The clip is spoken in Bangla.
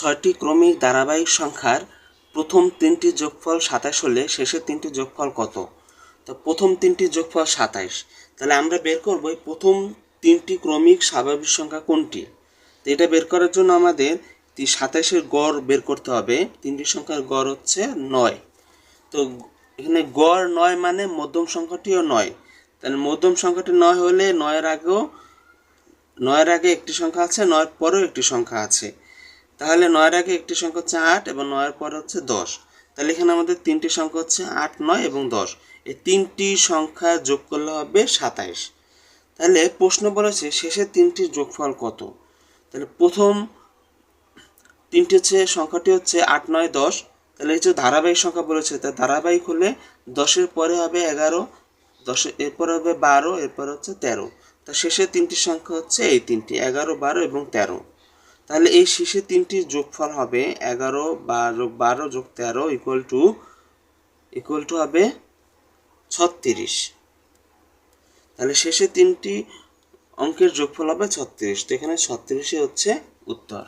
ছয়টি ক্রমিক ধারাবাহিক সংখ্যার প্রথম তিনটি যোগফল সাতাশ হলে শেষের তিনটি যোগফল কত? তো প্রথম তিনটি যোগফল সাতাশ। তাহলে আমরা বের করব প্রথম তিনটি ক্রমিক স্বাভাবিক সংখ্যা কোনটি? তো এটা বের করার জন্য আমাদের সাতাইশের গড় বের করতে হবে। তিনটি সংখ্যার গড় হচ্ছে নয়। তো এখানে গড় নয় মানে মধ্যম সংখ্যাটিও নয়। তাহলে মধ্যম সংখ্যাটি নয় হলে নয়ের আগেও, নয়ের আগে একটি সংখ্যা আছে, নয়ের পরেও একটি সংখ্যা আছে। তাহলে নয়ের আগে একটি সংখ্যা হচ্ছে আট এবং নয়ের পরে হচ্ছে দশ। তাহলে এখানে আমাদের তিনটি সংখ্যা হচ্ছে আট, নয় এবং দশ। এই তিনটি সংখ্যা যোগ করলে হবে সাতাইশ। তাহলে প্রশ্ন বলেছে শেষের তিনটির যোগফল কত? তাহলে প্রথম তিনটি হচ্ছে, সংখ্যাটি হচ্ছে আট, নয়, দশ। তাহলে এই যে ধারাবাহিক সংখ্যা বলেছে, তা ধারাবাহিক হলে দশের পরে হবে এগারো দশের এরপরে হবে বারো, এরপর হচ্ছে তেরো। তা শেষের তিনটি সংখ্যা হচ্ছে এই তিনটি, এগারো, বারো এবং তেরো। তাহলে এই শেষে তিনটির যোগফল হবে এগারো, বারো বারো যোগ তেরো ইকুয়াল টু ইকুয়াল টু হবে ছত্রিশ। তাহলে শেষে তিনটি অঙ্কের যোগফল হবে ছত্রিশ। তো এখানে ছত্রিশে হচ্ছে উত্তর।